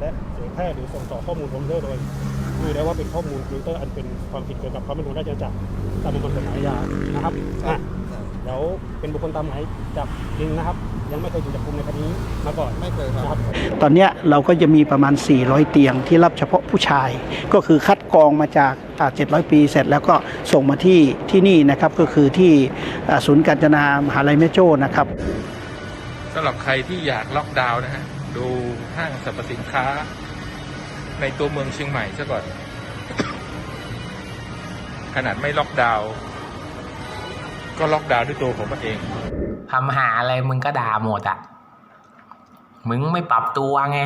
และเผยแพร่หรือส่งต่อข้อมูลคอมพิวเตอร์โดยดูได้ว่าเป็นข้อมูลคอมพิวเตอร์อันเป็นความผิดเกี่ยวกับความเป็นหัวหน้าราชจักรตามประมวลกฎหมายอาญานะครับอะเดี๋ยวเป็นบุคคลตามหมายจับจริงนะครับ ยังไม่เคยถูกจับกุมในคดีนี้มาก่อนไม่เคยครับนะครับ ตอนเนี้ยเราก็จะมีประมาณ 400 เตียงที่รับเฉพาะผู้ชาย ก็คือคัดกรองมาจากอ่า700 ปีเสร็จแล้วก็ส่งมาที่ที่นี่นะครับก็คือที่อ่าศูนย์การจนามหาลัยแม่โจ้นะครับ สำหรับใครที่อยากล็อกดาวน์นะฮะ ดูห้างสรรพสินค้า ในตัวเมืองเชียงใหม่ซะก่อน ขนาดไม่ล็อกดาวน์ก็ล็อกดาวน์ด้วยตัวผมเองทำหาอะไรมึงก็ด่าหมดอะมึงไม่ปรับตัวไง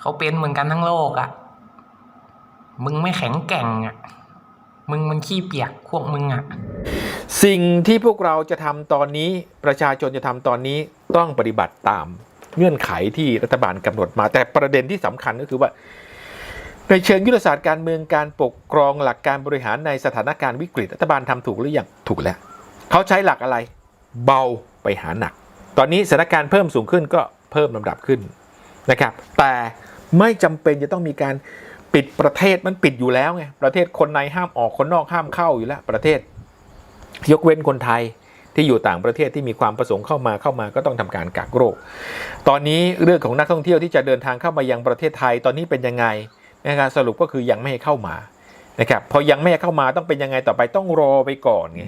เขาเป็นเหมือนกันทั้งโลกอะมึงไม่แข็งแกร่งอะมึงมันขี้เปียกพวกมึงอะสิ่งที่พวกเราจะทำตอนนี้ประชาชนจะทำตอนนี้ ต้องปฏิบัติตามเงื่อนไขที่รัฐบาลกำหนดมา แต่ประเด็นที่สำคัญก็คือว่า ในเชิงยุทธศาสตร์การเมืองการปกครองหลักการบริหารในสถานการณ์วิกฤตรัฐบาลทำถูกหรือยังถูกแล้วเขาใช้หลักอะไร เบาไปหาหนัก ตอนนี้สถานการณ์เพิ่มสูงขึ้นก็เพิ่มลำดับขึ้นนะครับ แต่ไม่จำเป็นจะต้องมีการปิดประเทศมันปิดอยู่แล้วไงประเทศคนในห้ามออกคนนอกห้ามเข้าอยู่แล้วประเทศ ยกเว้นคนไทย ที่อยู่ต่างประเทศที่มีความประสงค์เข้ามาเข้ามาก็ต้องทำการกักโรค ตอนนี้เรื่องของนักท่องเที่ยวที่จะเดินทางเข้ามายังประเทศไทยตอนนี้เป็นยังไงนะครับสรุปก็คือยังไม่ให้เข้ามานะครับพอยังไม่ให้เข้ามาต้องเป็นยังไงต่อไปต้องรอไปก่อนไง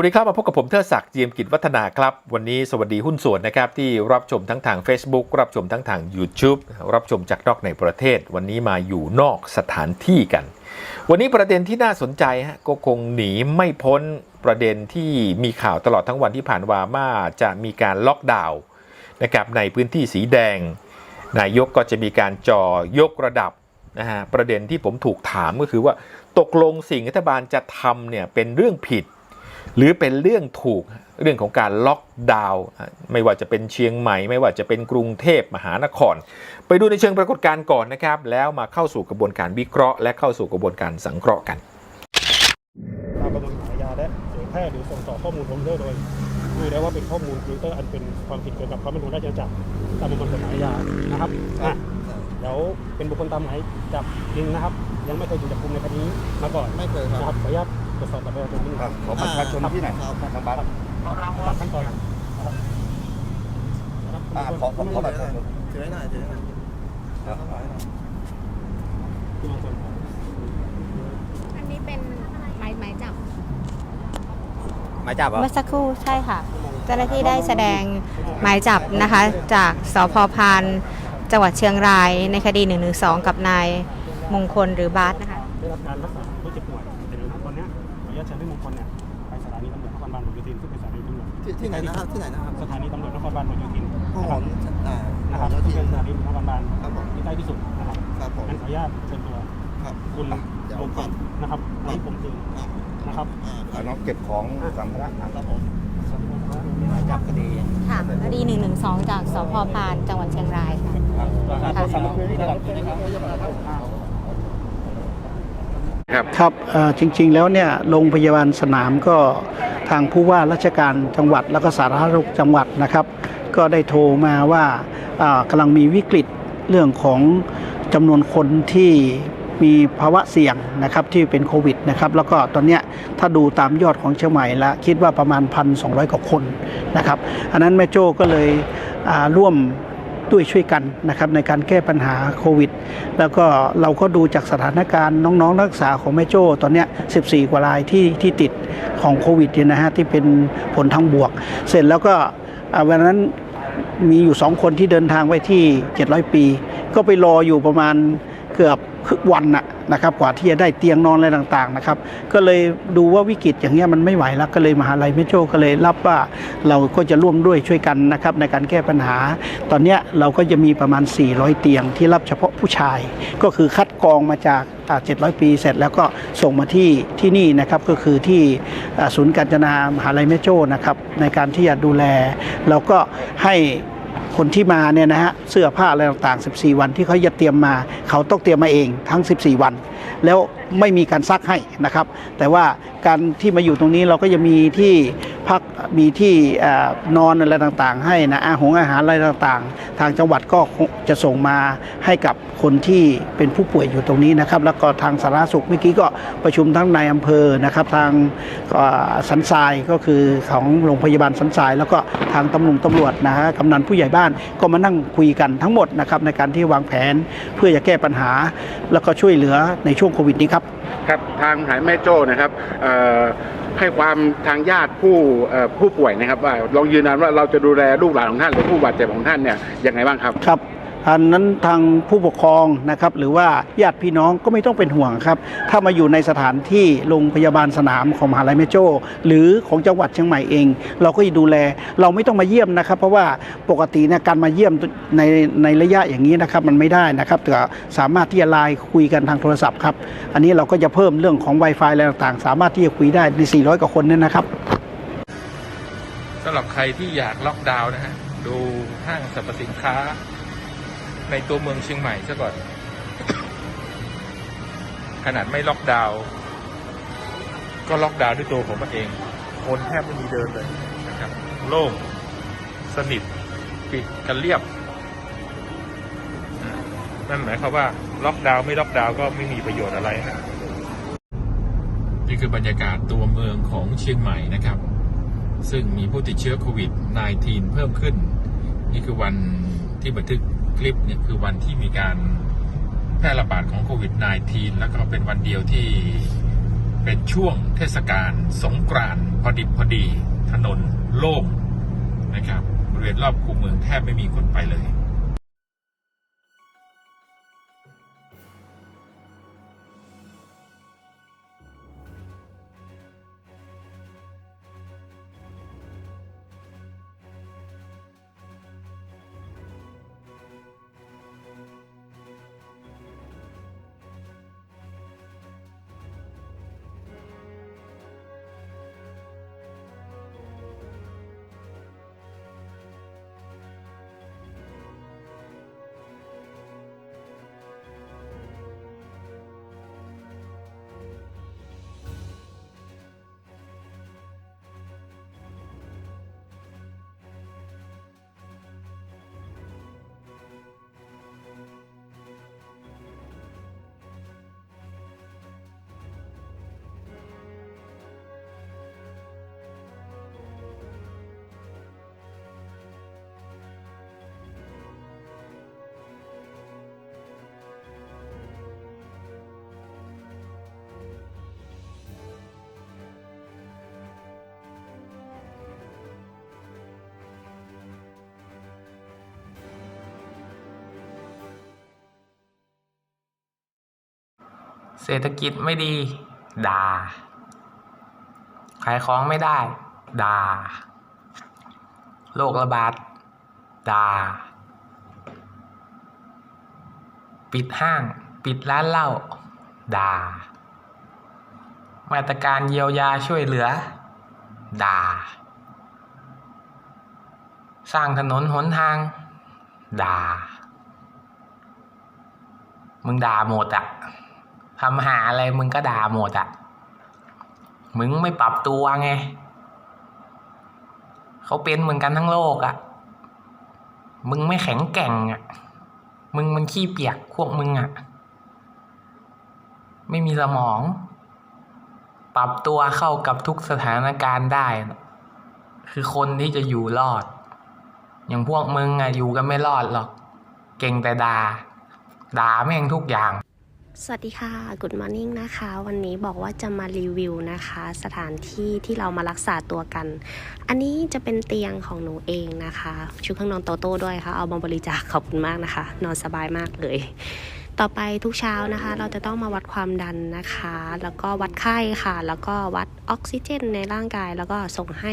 วัสดีครับ มาพบกับผมเทิดศักดิ์เจียมกิจวัฒนาครับ วันนี้สวัสดีหุ้นส่วนนะครับ ที่รับชมทั้งทาง Facebook รับชมทั้งทาง YouTube รับชมจากนอกในประเทศ วันนี้มาอยู่นอกสถานที่กัน วันนี้ประเด็นที่น่าสนใจฮะก็คงหนีไม่พ้นประเด็นที่มีข่าวตลอดทั้งวันที่ผ่านมาว่าจะมีการล็อกดาวน์นะครับในพื้นที่สีแดง นายกก็จะมีการจ่อยกระดับนะฮะประเด็นที่ผมถูกถามก็คือว่า ตกลงสิ่งรัฐบาลจะทำเนี่ยเป็นเรื่องผิด หรือเป็นเรื่องถูกเรื่องของการล็อกดาวน์ไม่ว่าจะเป็นเชียงใหม่ ไม่ว่าจะเป็นกรุงเทพมหานคร ไปดูในเชิงปรากฏการณ์ก่อนนะครับ แล้วมาเข้าสู่กระบวนการวิเคราะห์ และเข้าสู่กระบวนการสังเคราะห์กันตามประมวลกฎหมายอาญาและเผยแพร่หรือส่งต่อข้อมูลคอมพิวเตอร์โดยดูได้ว่าเป็นข้อมูลคอมพิวเตอร์อันเป็นความผิดเกี่ยวกับความเป็นหัวหน้าราชจักรตามประมวลกฎหมายอาญานะครับอะเดี๋ยวเป็นบุคคลตามหมายจับจริงนะครับ ยังไม่เคยถูกจับกุมในคดีนี้มาก่อนไม่เคยครับนะครับขออนุญาต ตรวจสอบบัตรประชาชนนิดนึงครับขอบัตรประชาชนที่ไหนทางบัตรตามขั้นตอนนะครับอ่าขอขอขอบัตรประชาชนถือไว้หน่อยถือไว้หน่อยที่มาชนอันนี้เป็นหมายหมายจับหมายจับเหรอเมื่อสักครู่ใช่ค่ะ เจ้าหน้าที่ได้แสดงหมายจับนะคะ จากสพพานจังหวัดเชียงรายในคดี 112 กับนายมงคลหรือบาสนะคะได้รับการรักษา ที่ที่ไหนนะครับที่ไหนนะครับสถานีตำรวจนครบาลหลวงโยธินห้องนะผครับมอ่านะครับเจ้าซึ่งที่เป็นสถานีตำรวจนครบาลครับผมที่ใกล้ที่สุดนะครับครับผมงั้นขออนุญาตเชิญตัวครับคุณเดี๋ยวมงคลนะครับอันนี้ผมคือครับนะครับอ่าเอาน้องเก็บของสัมภาระครับผมหมายจับคดีค่ะคดี112จากสพพานจังหวัดเชียงรายค่ะค ครับครับจริงๆแล้วเนี่ยโรงพยาบาลสนามก็ทางผู้ว่าราชการจังหวัดแล้วก็สาธารณสุขจังหวัดนะครับ ก็ได้โทรมาว่าอ่ากำลังมีวิกฤตเรื่องของจำนวนคนที่มีภาวะเสี่ยงนะครับที่เป็นโควิดนะครับแล้วก็ตอนนี้ถ้าดูตามยอดของเชียงใหม่ละคิดว่าประมาณ 1,200 กว่าคนนะครับอันนั้นแม่โจ้ก็เลยร่วม ด้วยช่วยกันนะครับในการแก้ปัญหาโควิด แล้วก็เราก็ดูจากสถานการณ์น้องๆนักศึกษาของแม่โจ้ตอนเนี้ย14 กว่ารายที่ที่ติดของโควิดเนี่ยนะฮะที่เป็นผลทางบวก เสร็จแล้วก็วันนั้นมีอยู่ 2 คนที่เดินทางไปที่ 700 ปี ก็ไปรออยู่ประมาณเกือบ วันนะนะครับกว่าที่จะได้เตียงนอนอะไรต่างๆนะครับก็เลยดูว่าวิกฤตอย่างเงี้ยมันไม่ไหวแล้วก็เลยมหาลัยเมโจก็เลยรับว่าเราก็จะร่วมด้วยช่วยกันนะครับในการแก้ปัญหา ตอนเนี้ยเราก็จะมีประมาณ 400 เตียงที่รับเฉพาะผู้ชาย ก็คือคัดกรองมาจากอ่า700 ปีเสร็จแล้วก็ส่งมาที่ที่นี่นะครับก็คือที่ศูนย์การจนามหาลัยเมโจนะครับในการที่จะดูแลเราก็ให้ คนที่มาเนี่ยนะฮะเสื้อผ้าอะไรต่างๆ 14 วันที่เขาจะเตรียมมา เขาต้องเตรียมมาเองทั้ง 14 วัน แล้วไม่มีการซักให้นะครับ แต่ว่าการที่มาอยู่ตรงนี้เราก็จะมีที่พักมีที่อนอนอะไรต่างๆ ให้นะอาหงอาหารอะไรต่างๆ ทางจังหวัดก็จะส่งมาให้กับคนที่เป็นผู้ป่วยอยู่ตรงนี้นะครับ แล้วก็ทางสาธารณสุขเมื่อกี้ก็ประชุมทั้งในอำเภอนะครับ ทางสันทรายก็คือของโรงพยาบาลสันทราย แล้วก็ทางตำรวจตำรวจนะฮะกำนันผู้ใหญ่บ้านก็มานั่งคุยกันทั้งหมดนะครับในการที่วางแผนเพื่อจะแก้ปัญหา แล้วก็ช่วยเหลือในช่วงโควิดนี้ครับ ครับทางหายแม่โจ้นะครับให้ความทางญาติผู้ผู้ป่วยนะครับว่าลองยืนยันว่าเราจะดูแลลูกหลานของท่านหรือผู้บาดเจ็บของท่านเนี่ยยังไงบ้างครับครับ อันนั้นทางผู้ปกครองนะครับหรือว่าญาติพี่น้องก็ไม่ต้องเป็นห่วงครับ ถ้ามาอยู่ในสถานที่โรงพยาบาลสนามของมหาลัยแม่โจ้หรือของจังหวัดเชียงใหม่เอง เราก็จะดูแล เราไม่ต้องมาเยี่ยมนะครับ เพราะว่าปกติเนี่ยการมาเยี่ยมในในระยะอย่างนี้นะครับมันไม่ได้นะครับแต่สามารถที่จะไลน์คุยกันทางโทรศัพท์ครับอันนี้เราก็จะเพิ่มเรื่องของ Wi-Fi อะไรต่างๆ สามารถที่จะคุยได้ใน 400 กว่าคนเนี่ยนะครับสำหรับใครที่อยากล็อกดาวน์นะฮะดูห้างสรรพสินค้า ในตัวเมืองเชียงใหม่ซะก่อน ขนาดไม่ล็อกดาวน์ก็ล็อกดาวน์ด้วยตัวผมเอง คนแทบไม่มีเดินเลยนะครับ โล่ง สนิท ปิดกันเรียบ นั่นหมายความว่าล็อกดาวน์ไม่ล็อกดาวน์ก็ไม่มีประโยชน์อะไรนะนี่คือบรรยากาศตัวเมืองของเชียงใหม่นะครับ ซึ่งมีผู้ติดเชื้อโควิด -19 เพิ่มขึ้น นี่คือวันที่บันทึก คลิปเนี่ยคือวันที่มีการแพร่ระบาดของโควิด -19 แล้วก็เป็นวันเดียวที่เป็นช่วงเทศกาลสงกรานต์พอดิบพอดี ถนนโล่งนะครับบริเวณรอบคูเมืองแทบไม่มีคนไปเลย เศรษฐกิจไม่ดี ด่า ขายของไม่ได้ ด่า โรคระบาด ด่า ปิดห้าง ปิดร้านเหล้า ด่า มาตรการเยียวยาช่วยเหลือ ด่า สร้างถนนหนทาง ด่า มึงด่าหมดอะ ทำหาอะไรมึงก็ด่าหมดอะมึงไม่ปรับตัวไง เขาเป็นเหมือนกันทั้งโลกอะมึงไม่แข็งแกร่งอะมึงมันขี้เปียกพวกมึงอะไม่มีสมอง ปรับตัวเข้ากับทุกสถานการณ์ได้ คือคนที่จะอยู่รอด อย่างพวกมึงอะอยู่กันไม่รอดหรอก เก่งแต่ด่าด่าแม่งทุกอย่าง สวัสดีค่ะ Good Morning นะคะ วันนี้บอกว่าจะมารีวิวนะคะ สถานที่ที่เรามารักษาตัวกัน อันนี้จะเป็นเตียงของหนูเองนะคะ ชุดเครื่องนอนโตโต้ด้วยค่ะ เอามาบริจาคขอบคุณมากนะคะ นอนสบายมากเลย ต่อไปทุกเช้านะคะ เราจะต้องมาวัดความดันนะคะ แล้วก็วัดไข้ค่ะ แล้วก็วัดออกซิเจนในร่างกาย แล้วก็ส่งให้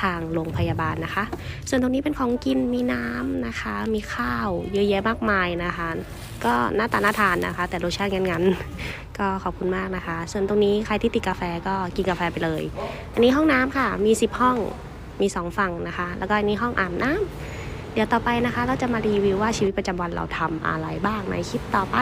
ทางโรงพยาบาลนะคะ ส่วนตรงนี้เป็นของกินมีน้ำนะคะ มีข้าวเยอะแยะมากมายนะคะ ก็หน้าตาน่าทานนะคะ แต่รสชาติงั้นๆ ก็ขอบคุณมากนะคะ ส่วนตรงนี้ใครที่ติดกาแฟก็กินกาแฟไปเลย อันนี้ห้องน้ำค่ะ มี 10 ห้อง มีสองฝั่งนะคะ แล้วก็อันนี้ห้องอาบน้ำ เดี๋ยวต่อไปนะคะ เราจะมารีวิวว่าชีวิตประจำวันเราทำอะไรบ้างในคลิปต่อไป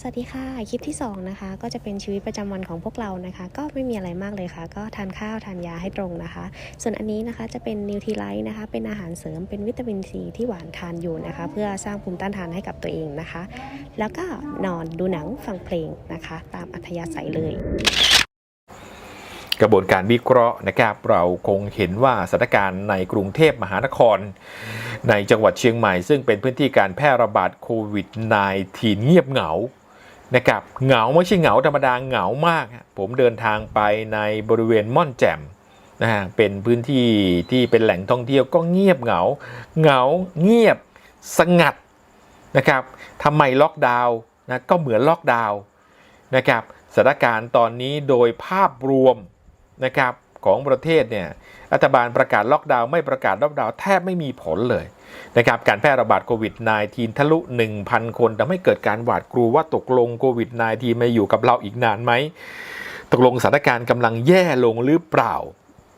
สวัสดีค่ะ คลิปที่ 2 นะคะ ก็จะเป็นชีวิตประจำวันของพวกเรานะคะ ก็ไม่มีอะไรมากเลยค่ะ ก็ทานข้าวทานยาให้ตรงนะคะ ส่วนอันนี้นะคะจะเป็นนิวท i ไลท์นะคะ เป็นอาหารเสริมเป็นวิตามินซีที่หวานทานอยู่นะคะ เพื่อสร้างภูมิต้านทานให้กับตัวเองนะคะ แล้วก็นอนดูหนังฟังเพลงนะคะ ตามอัธยาศัยเลย ระบวนการวิเคราะห์นะครับเราคงเห็นว่าสถานการณ์ในกรุงเทพมหานคร ในจังหวัดเชียงใหม่ ซึ่งเป็นพื้นที่การแพร่ระบาดโควิด -19 เงียบเหงานะครับเหงาไม่ใช่เหงาธรรมดาเหงามาก ผมเดินทางไปในบริเวณม่อนแจ่มนะฮะเป็นพื้นที่ที่เป็นแหล่งท่องเที่ยวก็เงียบเหงา เหงาเงียบสงัดนะครับทำไมล็อกดาวน์นะก็เหมือนล็อกดาวน์นะครับสถานการณ์ตอนนี้โดยภาพรวม นะครับของประเทศเนี่ยรัฐบาลประกาศล็อกดาวน์ไม่ประกาศล็อกดาวน์แทบไม่มีผลเลยนะครับการแพร่ระบาดโควิด -19 ทะลุ 1,000 คนทำให้เกิดการหวาดกลัวว่าตกลงโควิด -19 มาอยู่กับเราอีกนานไหม ตกลงสถานการณ์กำลังแย่ลงหรือเปล่า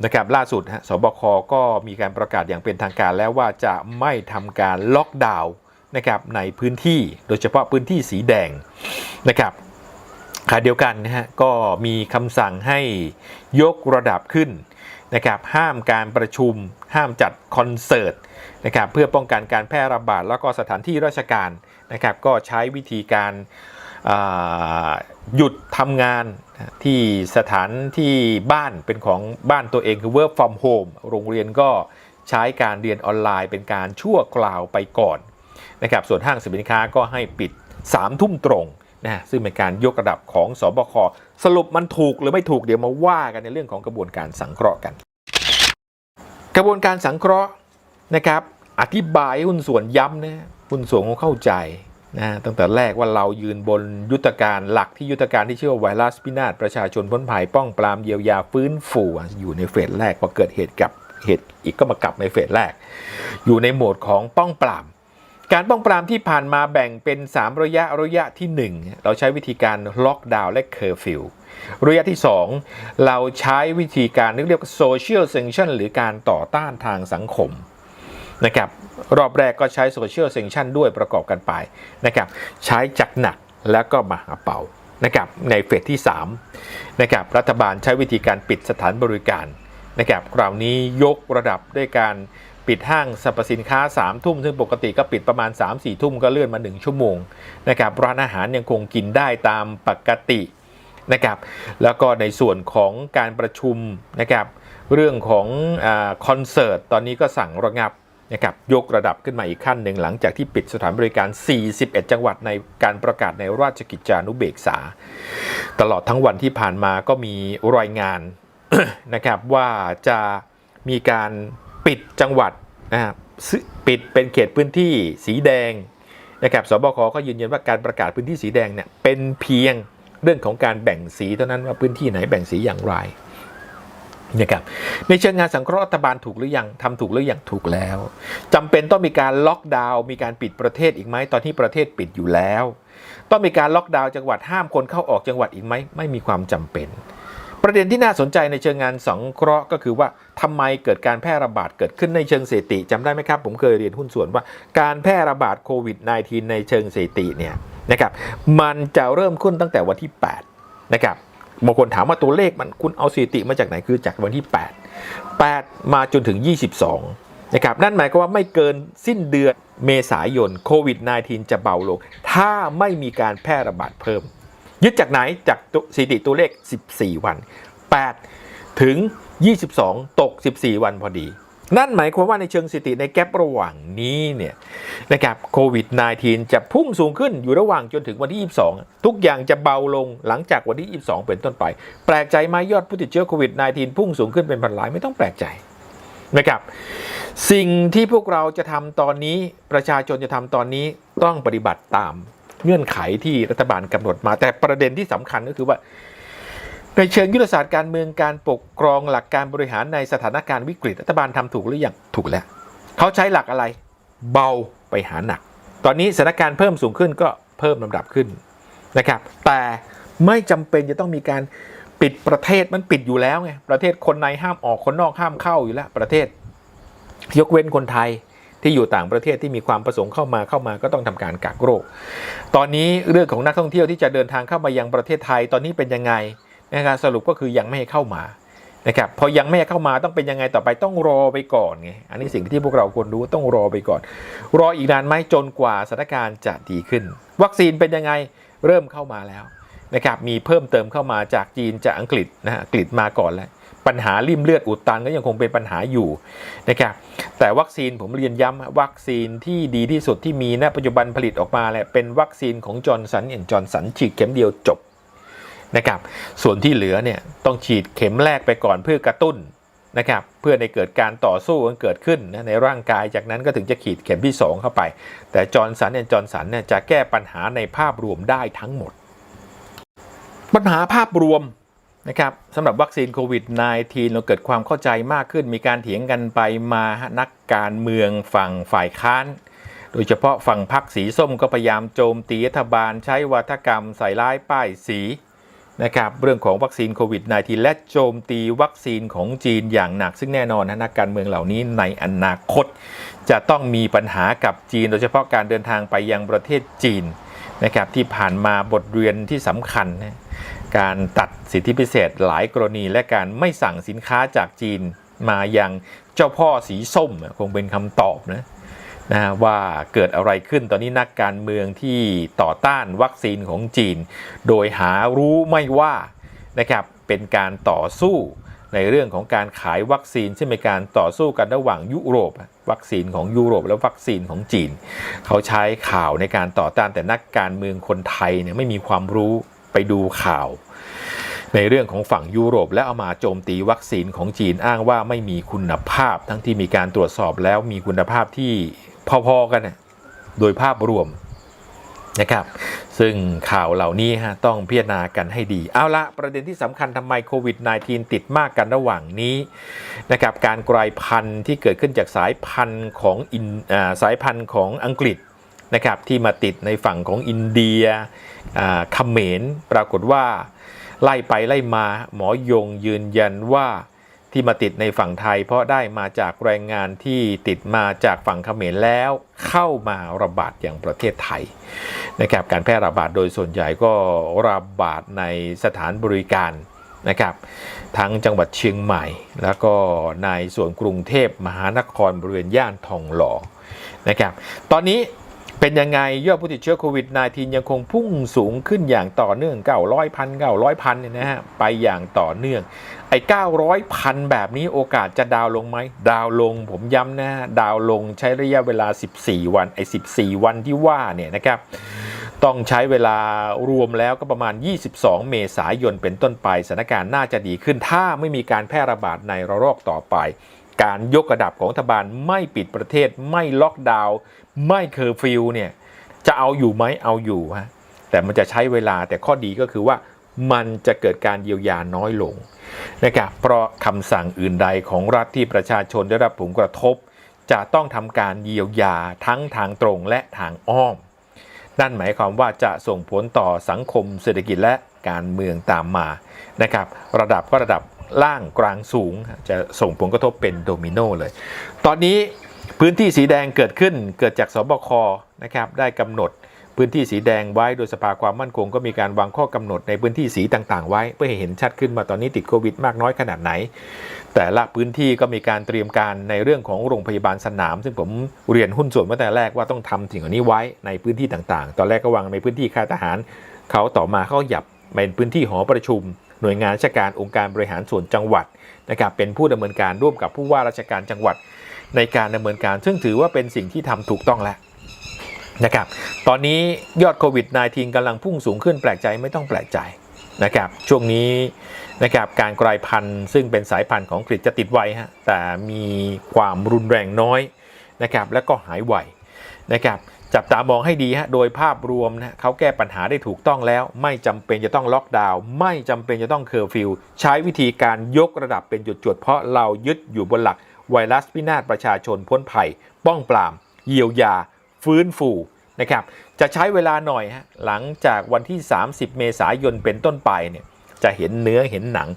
นะครับล่าสุดฮะสบคก็มีการประกาศอย่างเป็นทางการแล้วว่าจะไม่ทำการล็อกดาวน์นะครับในพื้นที่โดยเฉพาะพื้นที่สีแดงนะครับ ขณะเดียวกันนะฮะก็มีคำสั่งให้ยกระดับขึ้นนะครับห้ามการประชุม ห้ามจัดคอนเสิร์ตนะครับเพื่อป้องกันการแพร่ระบาดแล้วก็สถานที่ราชการนะครับก็ใช้วิธีการาหยุดทำงานที่สถานที่บ้านเป็นของบ้านตัวเองคือ work from home โรงเรียนก็ใช้การเรียนออนไลน์เป็นการชั่วคราวไปก่อนนะครับส่วนห้างสินค้าก็ให้ปิด 3 ทุ่มตรง นะซึ่งเป็นการยกระดับของสบคสรุปมันถูกหรือไม่ถูกเดี๋ยวมาว่ากันในเรื่องของกระบวนการสังเคราะห์กัน กระบวนการสังเคราะห์นะครับ อธิบายหุ้นส่วนย้ำนะหุ้นส่วนเขาเข้าใจนะตั้งแต่แรกว่าเรายืนบนยุทธการหลักที่ยุทธการที่เชื่อว่าไวรัสพินาศประชาชนพ้นภัยป้องปรามเยียวยาฟื้นฟูอยู่ในเฟสแรกพอเกิดเหตุกับเหตุอีกก็มากลับในเฟสแรก อยู่ในโหมดของป้องปราม การป้องปรามที่ผ่านมาแบ่งเป็น 3 ระยะระยะที่ 1 เราใช้วิธีการล็อกดาวน์และเคอร์ฟิวระยะที่ 2 เราใช้วิธีการเรียกว่าโซเชียลเซ c ชันหรือการต่อต้านทางสังคมนะครับรอบแรกก็ใช้โซเชียลเซ c ชันด้วยประกอบกันไปนะครับใช้จักหนักแล้วก็มาหาเป่านะครับในเฟสที่3นะครับรัฐบาลใช้วิธีการปิดสถานบริการนะครับคราวนี้ยกระดับด้วยการ ปิดห้างสรรพสินค้า3ทุ่มซึ่งปกติก็ปิดประมาณ3-4ทุ่มก็เลื่อนมา 1 ชั่วโมงนะครับร้านอาหารยังคงกินได้ตามปกตินะครับแล้วก็ในส่วนของการประชุมนะครับเรื่องของอคอนเสิร์ตตอนนี้ก็สั่งระงับนะครับยกระดับขึ้นมาอีกขั้นหนึ่งหลังจากที่ปิดสถานบริการ 41 จังหวัดในการประกาศในราชกิจจานุเบกษา ตลอดทั้งวันที่ผ่านมาก็มีรายงานนะครับว่าจะมีการ ปิดจังหวัดนะครับปิดเป็นเขตพื้นที่สีแดงนะครับสบคก็ยืนยันว่าการประกาศพื้นที่สีแดงเนี่ยเป็นเพียงเรื่องของการแบ่งสีเท่านั้นว่าพื้นที่ไหนแบ่งสีอย่างไรนะครับในเชิงงานสังเคราะห์รัฐบาลถูกหรือยังทำถูกหรือยังถูกแล้วจำเป็นต้องมีการล็อกดาวน์มีการปิดประเทศอีกไหมตอนที่ประเทศปิดอยู่แล้ว ต้องมีการล็อกดาวน์จังหวัดห้ามคนเข้าออกจังหวัดอีกไหมไม่มีความจำเป็น ประเด็นที่น่าสนใจในเชิงงานสังเคราะห์ก็คือว่าทำไมเกิดการแพร่ระบาดเกิดขึ้นในเชิงเสถิติจำได้ไหมครับ ผมเคยเรียนหุ้นส่วนว่าการแพร่ระบาดโควิด -19 ในเชิงเสถิติเนี่ยนะครับมันจะเริ่มขึ้นตั้งแต่วันที่ 8 นะครับบางคนถามว่าตัวเลขมันคุณเอาสถิติมาจากไหนคือจากวันที่ 8 8 มาจนถึง 22 นะครับ นั่นหมายความว่าไม่เกินสิ้นเดือนเมษายนโควิด -19 จะเบาลง ถ้าไม่มีการแพร่ระบาดเพิ่ม ยึดจากไหนจากสถิติตัวเลข 14 วัน 8 ถึง 22 ตก 14 วันพอดี นั่นหมายความว่าในเชิงสถิติในแกลระหว่างนี้เนี่ยนะครับโควิด -19 จะพุ่งสูงขึ้นอยู่ระหว่างจนถึงวันที่ 22 ทุกอย่างจะเบาลงหลังจากวันที่ 22 เป็นต้นไป แปลกใจไหมยอดผู้ติดเชื้อโควิด -19 พุ่งสูงขึ้นเป็นพันล้านไม่ต้องแปลกใจนะครับสิ่งที่พวกเราจะทำตอนนี้ประชาชนจะทำตอนนี้ต้องปฏิบัติตาม เงื่อนไขที่รัฐบาลกำหนดมา แต่ประเด็นที่สำคัญก็คือว่า ในเชิงยุทธศาสตร์การเมืองการปกครองหลักการบริหารในสถานการณ์วิกฤตรัฐบาลทำถูกหรือยังถูกแล้วเขาใช้หลักอะไร เบาไปหาหนัก ตอนนี้สถานการณ์เพิ่มสูงขึ้นก็เพิ่มลำดับขึ้นนะครับ แต่ไม่จำเป็นจะต้องมีการปิดประเทศมันปิดอยู่แล้วไงประเทศคนในห้ามออกคนนอกห้ามเข้าอยู่แล้วประเทศ ยกเว้นคนไทย ที่อยู่ต่างประเทศที่มีความประสงค์เข้ามาเข้ามาก็ต้องทำการกักโรค ตอนนี้เรื่องของนักท่องเที่ยวที่จะเดินทางเข้ามายังประเทศไทยตอนนี้เป็นยังไงนะครับสรุปก็คือยังไม่ให้เข้ามานะครับพอยังไม่เข้ามาต้องเป็นยังไงต่อไปต้องรอไปก่อนไงอันนี้สิ่งที่พวกเราควรรู้ต้องรอไปก่อน รออีกนานไหมจนกว่าสถานการณ์จะดีขึ้น วัคซีนเป็นยังไงเริ่มเข้ามาแล้วนะครับมีเพิ่มเติมเข้ามาจากจีนจากอังกฤษนะฮะอังกฤษมาก่อนแล้ว ปัญหาริ่มเลือดอุดตันก็ยังคงเป็นปัญหาอยู่นะครับแต่วัคซีนผมเรียนย้ำวัคซีนที่ดีที่สุดที่มีณปัจจุบันผลิตออกมาแหละเป็นวัคซีนของจอร์นสันแอนจอร์นสันฉีดเข็มเดียวจบนะครับส่วนที่เหลือเนี่ยต้องฉีดเข็มแรกไปก่อนเพื่อกระตุ้นนะครับเพื่อในเกิดการต่อสู้กันเกิดขึ้นนะในร่างกายจากนั้นก็ถึงจะขีดเข็มที่ 2 เข้าไป แต่จอร์นสันแอนจอร์นสันเนี่ยจะแก้ปัญหาในภาพรวมได้ทั้งหมด ปัญหาภาพรวม นะครับสำหรับวัคซีนโควิด -19 เราเกิดความเข้าใจมากขึ้น มีการเถียงกันไปมานักการเมืองฝั่งฝ่ายค้าน โดยเฉพาะฝั่งพรรคสีส้มก็พยายามโจมตีรัฐบาลใช้วัฒกรรมใส่ร้ายป้ายสีนะครับเรื่องของวัคซีนโควิด -19 และโจมตีวัคซีนของจีนอย่างหนัก ซึ่งแน่นอนนะนักการเมืองเหล่านี้ในอนาคต จะต้องมีปัญหากับจีน โดยเฉพาะการเดินทางไปยังประเทศจีนนะครับที่ผ่านมาบทเรียนที่สำคัญนะ การตัดสิทธิพิเศษหลายกรณี และการไม่สั่งสินค้าจากจีนมายังเจ้าพ่อสีส้มคงเป็นคำตอบนะนะว่าเกิดอะไรขึ้นตอนนี้นักการเมืองที่ต่อต้านวัคซีนของจีน โดยหารู้ไม่ว่านะครับเป็นการต่อสู้ในเรื่องของการขายวัคซีนซึ่งเป็นการต่อสู้กันระหว่างยุโรป วัคซีนของยุโรปและวัคซีนของจีน เขาใช้ข่าวในการต่อต้านแต่นักการเมืองคนไทยเนี่ยไม่มีความรู้ ไปดูข่าว ในเรื่องของฝั่งยุโรป และเอามาโจมตีวัคซีนของจีนอ้างว่าไม่มีคุณภาพ ทั้งที่มีการตรวจสอบแล้วมีคุณภาพที่พอๆกันนะโดยภาพรวมนะครับ ซึ่งข่าวเหล่านี้ฮะต้องพิจารณากันให้ดี เอาละประเด็นที่สำคัญทำไมโควิด -19 ติดมากกันระหว่างนี้นะครับ การกลายพันธุ์ที่เกิดขึ้นจากสายพันธุ์ของอินสายพันธุ์ของอังกฤษ นะครับที่มาติดในฝั่งของอินเดียเขมรปรากฏว่า ไล่ไปไล่มาหมอยงยืนยันว่าที่มาติดในฝั่งไทย เพราะได้มาจากแรงงานที่ติดมาจากฝั่งเขมรแล้วเข้ามาระบาดอย่างประเทศไทยนะครับการแพร่ระบาดโดยส่วนใหญ่ก็ระบาดในสถานบริการนะครับทั้งจังหวัดเชียงใหม่ แล้วก็ในส่วนกรุงเทพมหานครบริเวณย่านทองหล่อนะครับตอนนี้ เป็นยังไงยอดผู้ติดเชื้อโควิด -19 ยังคงพุ่งสูงขึ้นอย่างต่อเนื่อง900พัน900พันเนี่ยนะฮะไปอย่างต่อเนื่อง ไอ้900พันแบบนี้โอกาสจะดาวลงไหม ดาวลงผมย้ำนะฮะดาวลงใช้ระยะเวลา 14 วันไอ้14 วันที่ว่าเนี่ยนะครับต้องใช้เวลารวมแล้วก็ประมาณ 22 เมษายนเป็นต้นไปสถานการณ์น่าจะดีขึ้น ถ้าไม่มีการแพร่ระบาดในระลอกต่อไป การยกระดับของรัฐบาลไม่ปิดประเทศไม่ล็อกดาวน์ ไม่เคอร์ฟิวเนี่ยจะเอาอยู่ไหมเอาอยู่ฮะแต่มันจะใช้เวลาแต่ข้อดีก็คือว่ามันจะเกิดการเยียวยาน้อยลงนะครับเพราะคำสั่งอื่นใดของรัฐที่ประชาชนได้รับผลกระทบ จะต้องทำการเยียวยาทั้งทางตรงและทางอ้อม นั่นหมายความว่าจะส่งผลต่อสังคมเศรษฐกิจและการเมืองตามมานะครับระดับก็ระดับล่างกลางสูงจะส่งผลกระทบเป็นโดมิโนเลย ตอนนี้ พื้นที่สีแดงเกิดขึ้นเกิดจากสบคนะครับได้กำหนดพื้นที่สีแดงไว้โดยสภาความมั่นคงก็มีการวางข้อกำหนดในพื้นที่สีต่างๆ ไว้ เพื่อให้เห็นชัดขึ้นว่าตอนนี้ติดโควิดมากน้อยขนาดไหน แต่ละพื้นที่ก็มีการเตรียมการในเรื่องของโรงพยาบาลสนาม ซึ่งผมเรียนหุ้นส่วนมาแต่แรกว่าต้องทำสิ่งเหล่านี้ไว้ในพื้นที่ต่างๆ ตอนแรกก็วางในพื้นที่ค่ายทหาร เขาต่อมาเขาหยับเป็นพื้นที่หอประชุม หน่วยงานราชการองค์การบริหารส่วนจังหวัดนะครับเป็นผู้ดำเนินการร่วมกับผู้ว่าราชการจังหวัด ในการดำเนินการ ซึ่งถือว่าเป็นสิ่งที่ทำถูกต้องแล้วนะครับ ตอนนี้ยอดโควิด -19 กำลังพุ่งสูงขึ้นแปลกใจไม่ต้องแปลกใจนะครับช่วงนี้นะครับการกลายพันธุ์ซึ่งเป็นสายพันธุ์ของอังกฤษจะติดไวฮะแต่มีความรุนแรงน้อยนะครับและก็หายไวนะครับจับตามองให้ดีฮะโดยภาพรวมนะเขาแก้ปัญหาได้ถูกต้องแล้ว ไม่จำเป็นจะต้องล็อกดาวน์ไม่จำเป็นจะต้องเคอร์ฟิวใช้วิธีการยกระดับเป็นจุดๆเพราะเรายึดอยู่บนหลัก ไวรัสพินาศประชาชนพ้นภัย ป้องปราม เยียวยา ฟื้นฟูนะครับจะใช้เวลาหน่อยฮะหลังจากวันที่ 30 เมษายนเป็นต้นไปเนี่ยจะเห็นเนื้อเห็นหนัง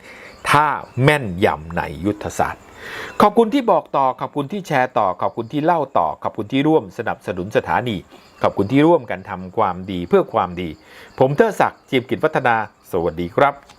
ถ้าแม่นยำในยุทธศาสตร์ ขอบคุณที่บอกต่อ ขอบคุณที่แชร์ต่อ ขอบคุณที่เล่าต่อ ขอบคุณที่ร่วมสนับสนุนสถานี ขอบคุณที่ร่วมกันทำความดีเพื่อความดี ผมเตอศักดิ์จีมกิจวัฒนา สวัสดีครับ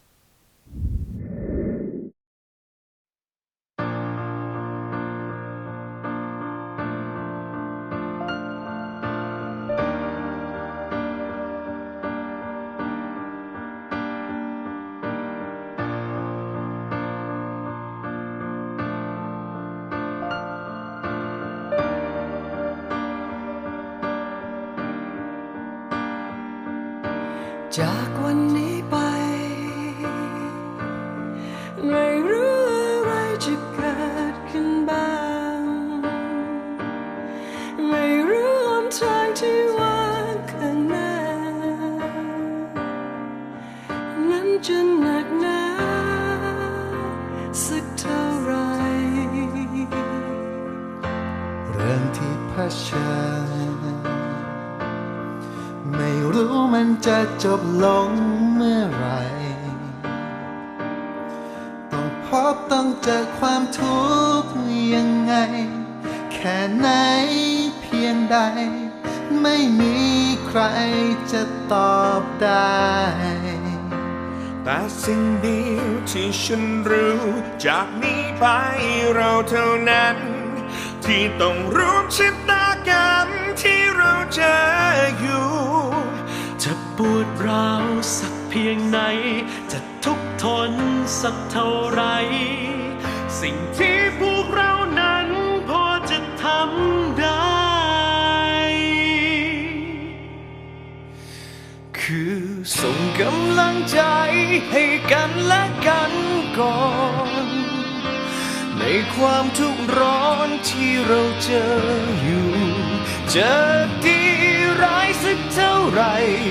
จะจบลงเมื่อไร ต้องพบต้องเจอความทุกข์ยังไง แค่ไหนเพียงใด ไม่มีใครจะตอบได้ แต่สิ่งเดียวที่ฉันรู้ จากนี้ไปเราเท่านั้น ที่ต้องร่วมชะตากรรมที่เราเจอ ดร้าวสักเพียงไหน จะทุกข์ทนสักเท่าไร สิ่งที่พวกเรานั้นพอจะทำได้ คือส่งกำลังใจให้กันและกันก่อน ในความทุกข์ร้อนที่เราเจออยู่ เจะดีร้ายสักเท่าไหรแ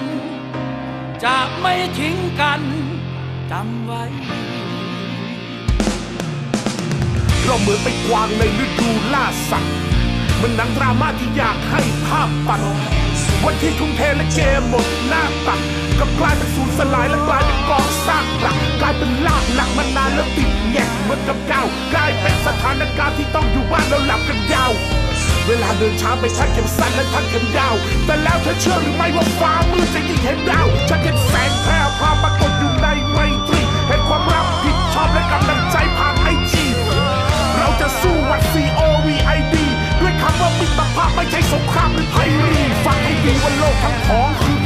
จะไม่ทิ้งกันจำไว้ เราเหมือนไปกวางในฤดูล่าสัตว์มันหนังดราม่าที่อยากให้ภาพปัดวันที่ทุ่มเทและเกมหมดหน้าตักกลับกลายเป็นสูญสลายและกลายเป็นกองซากหลักกลายเป็นลากหลักมานานแล้วติดแงกเหมือนกับเก้ากลายเป็นสถานการณ์ที่ต้องอยู่บ้านแล้วหลับกันยาว เวลาเดินช้าไปทั้งเข็มสั้นและทักเข็มยาว แต่แล้วเธอเชื่อหรือไม่ว่าฟ้ามืดจะยิ่งเห็นดาวฉันเห็นแสงแพร่พาปรากฏอยู่ในไมตรีเห็นความรับผิดชอบและกำลังใจผ่านไอจีเราจะสู้วัด C O V I D ด้วยคำว่ามิตรภาพไม่ใช่สงครามหรือไพรีฟังให้ดีว่าโลกทั้งของคือ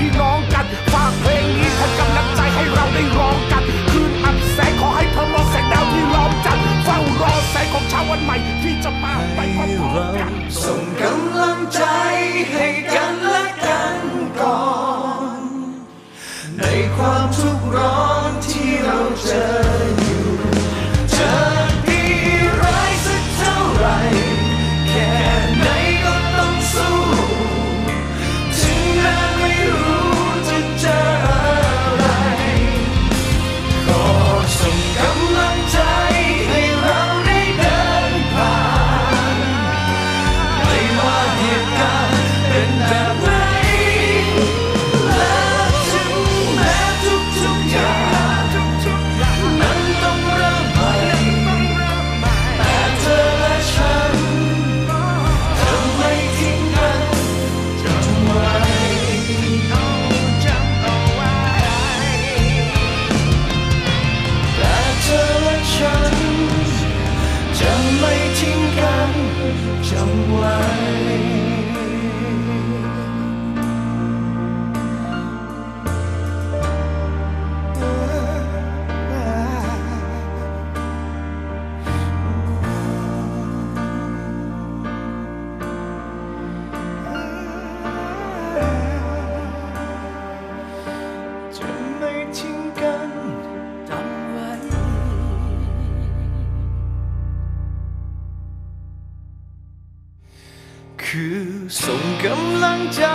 คือส่งกำลังใจ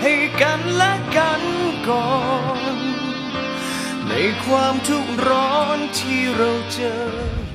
ให้กันและกันก่อน ในความทุกข์ร้อนที่เราเจอ